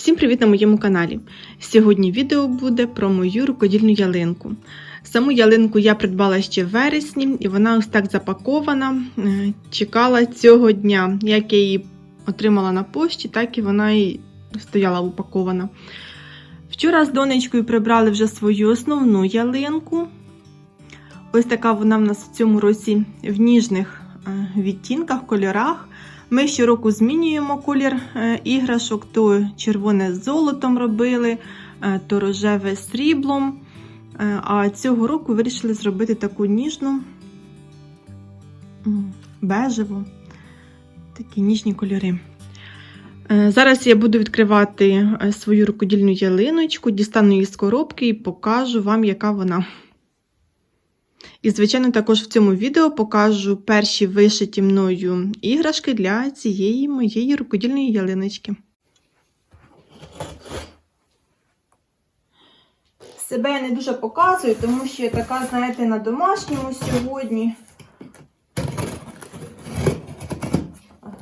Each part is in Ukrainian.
Всім привіт на моєму каналі. Сьогодні відео буде про мою рукодільну ялинку. Саму ялинку я придбала ще в вересні, і вона ось так запакована. Е, Чекала цього дня. Як я її отримала на пошті, так і вона і стояла упакована. Вчора з донечкою прибрали вже свою основну ялинку. Ось така вона в нас в цьому році в ніжних е, відтінках, кольорах. Ми щороку змінюємо колір е, іграшок, то червоне з золотом робили, е, то рожеве з сріблом. Е, А цього року вирішили зробити таку ніжну бежеву, такі ніжні кольори. Зараз я буду відкривати свою рукодільну ялиночку, дістану її з коробки і покажу вам, яка вона. І, звичайно, також в цьому відео покажу перші вишиті мною іграшки для цієї моєї рукодільної ялиночки. Себе я не дуже показую, тому що я така, знаєте, на домашньому сьогодні.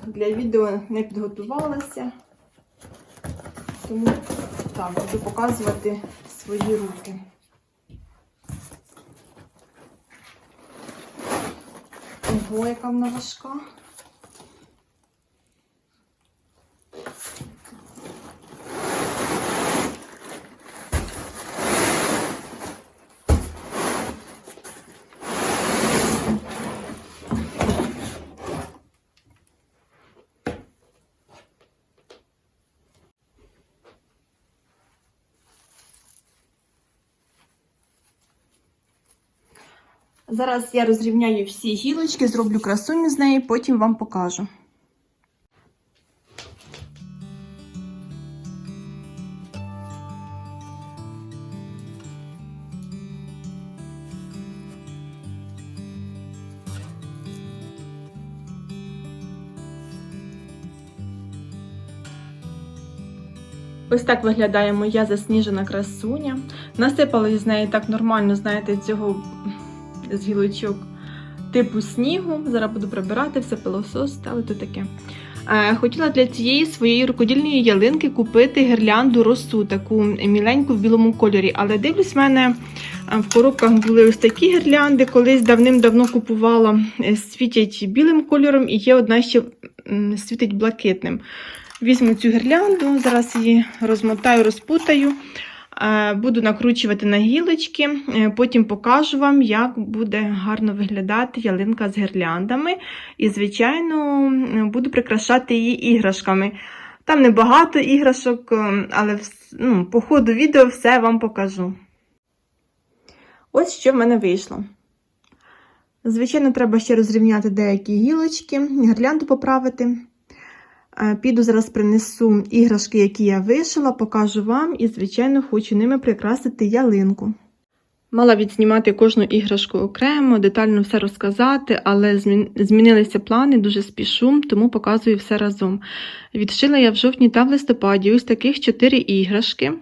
Для відео не підготувалася. Тому так, буду показувати свої руки. Ого, яка вона важка. Зараз я розрівняю всі гілочки, зроблю красуню з неї, потім вам покажу. Ось так виглядає моя засніжена красуня. Насипали з неї так нормально, знаєте, цього з гілочок типу снігу. Зараз буду прибирати все пилосос, але то таке. Е, Хотіла для цієї своєї рукодільної ялинки купити гірлянду росу, таку міленьку в білому кольорі. Але дивлюсь, в мене е, в коробках були ось такі гірлянди. Колись давним-давно купувала, е, світять білим кольором, і є одна ще світить блакитним. Візьму цю гірлянду, зараз її розмотаю, розпутаю. Е, Буду накручувати на гілочки, е, потім покажу вам, як буде гарно виглядати ялинка з гірляндами. І, звичайно, буду прикрашати її іграшками. Там небагато іграшок, е, але ну, по ходу відео все вам покажу. Ось що в мене вийшло. Звичайно, треба ще розрівняти деякі гілочки, гірлянду поправити. Е, Піду зараз принесу іграшки, які я вишила, покажу вам і, звичайно, хочу ними прикрасити ялинку. Мала відзнімати кожну іграшку окремо, детально все розказати, але змінилися плани, дуже спішу, тому показую все разом. Відшила я в жовтні та в листопаді ось таких чотири іграшки,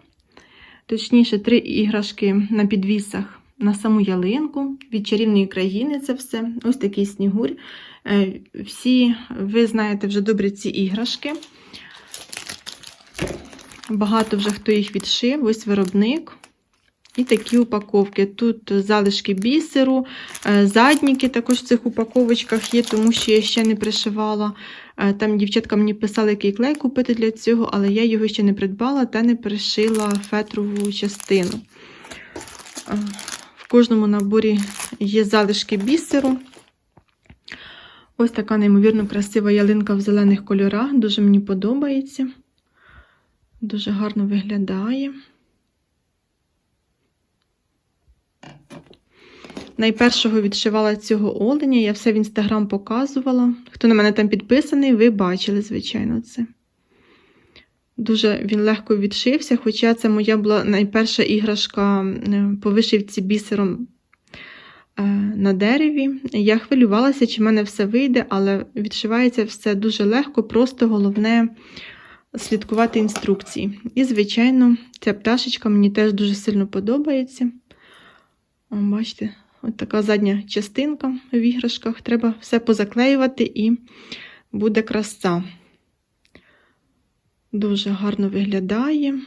точніше, три іграшки на підвісах на саму ялинку від чарівної країни це все. Ось такий снігурь. Е, Всі ви знаєте вже добре ці іграшки. Багато вже хто їх відшив, ось виробник. І такі упаковки. Тут залишки бісеру, е, задніки також в цих упаковочках є, тому що я ще не пришивала. Е, Там дівчатка мені писали, який клей купити для цього, але я його ще не придбала та не пришила фетрову частину. В кожному наборі є залишки бісеру. Ось така неймовірно красива ялинка в зелених кольорах. Дуже мені подобається. Дуже гарно виглядає. Найпершого відшивала цього оленя, я все в інстаграм показувала. Хто на мене там підписаний, ви бачили, звичайно, це. Дуже він легко відшився, хоча це моя була найперша іграшка по вишивці бісером е, на дереві. Я хвилювалася, чи в мене все вийде, але відшивається все дуже легко, просто головне слідкувати інструкції. І, звичайно, ця пташечка мені теж дуже сильно подобається. Бачите, от така задня частинка в іграшках. Треба все позаклеювати і буде краса. Дуже гарно виглядає.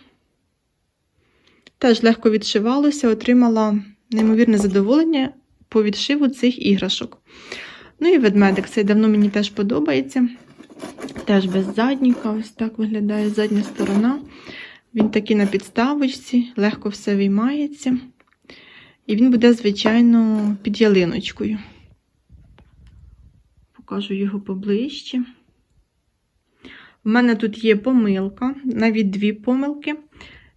Теж легко відшивалося, отримала неймовірне задоволення по відшиву цих іграшок. Ну і ведмедик цей давно мені теж подобається. Теж без задніка, ось так виглядає задня сторона. Він такий на підставочці, легко все виймається. І він буде, звичайно, під ялиночкою. Покажу його поближче. У мене тут є помилка, навіть дві помилки.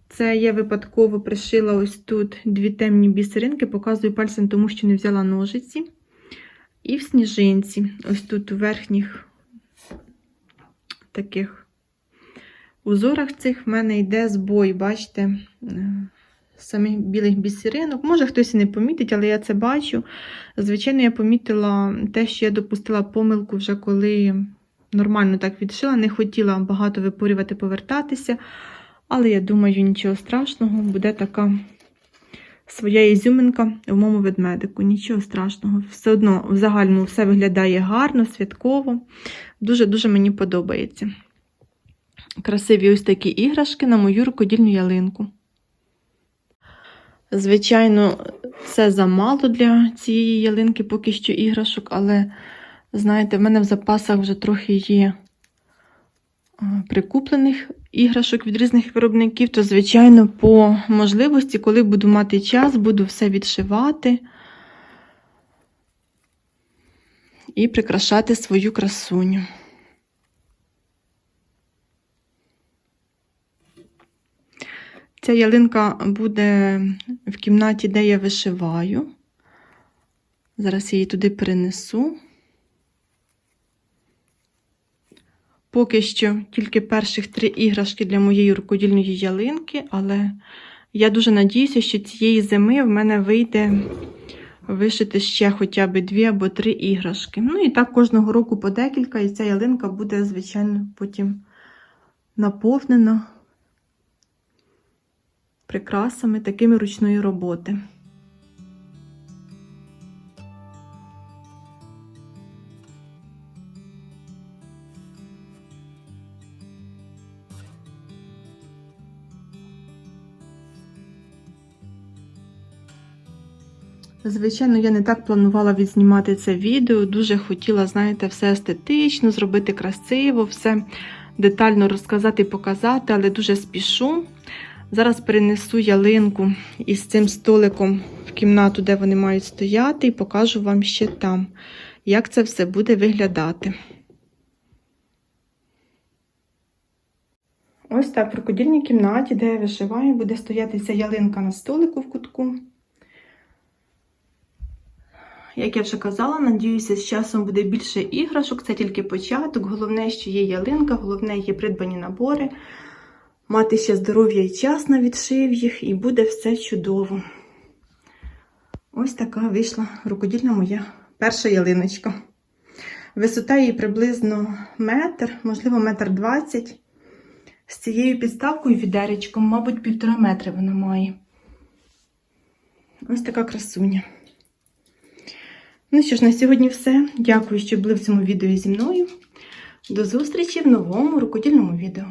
Це я випадково пришила ось тут дві темні бісеринки, показую пальцем, тому що не взяла ножиці. І в сніжинці, ось тут у верхніх таких узорах цих в мене йде збой, бачите, е, самих білих бісеринок. Може, хтось і не помітить, але я це бачу. Звичайно, я помітила те, що я допустила помилку вже коли нормально так відшила, не хотіла багато випорювати, повертатися. Але я думаю, нічого страшного, буде така своя ізюминка в моєму ведмедику. Нічого страшного. Все одно в загальному все виглядає гарно, святково. Дуже-дуже мені подобається. Красиві ось такі іграшки на мою рукодільну ялинку. Звичайно, це замало для цієї ялинки поки що іграшок, але, знаєте, в мене в запасах вже трохи є прикуплених іграшок від різних виробників, то, звичайно, по можливості, коли буду мати час, буду все відшивати і прикрашати свою красуню. Ця ялинка буде в кімнаті, де я вишиваю. Зараз я її туди перенесу. Поки що тільки перших три іграшки для моєї рукодільної ялинки, але я дуже надіюся, що цієї зими в мене вийде вишити ще хоча б дві або три іграшки. Ну і так кожного року по декілька, і ця ялинка буде, звичайно, потім наповнена прикрасами такими ручної роботи. Звичайно, я не так планувала відзнімати це відео. Дуже хотіла, знаєте, все естетично, зробити красиво, все детально розказати і показати, але дуже спішу. Зараз перенесу ялинку із цим столиком в кімнату, де вони мають стояти, і покажу вам ще там, як це все буде виглядати. Ось так в рукодільній кімнаті, де я вишиваю, буде стояти ця ялинка на столику в кутку. Як я вже казала, надіюся, з часом буде більше іграшок, це тільки початок. Головне, що є ялинка, головне є придбані набори. Мати ще здоров'я і час на відшив їх, і буде все чудово. Ось така вийшла рукодільна моя перша ялиночка. Висота її приблизно метр, можливо, метр двадцять. З цією підставкою відеречком, мабуть, півтора метри вона має. Ось така красуня. Ну що ж, на сьогодні все. Дякую, що були в цьому відео зі мною. До зустрічі в новому рукодільному відео.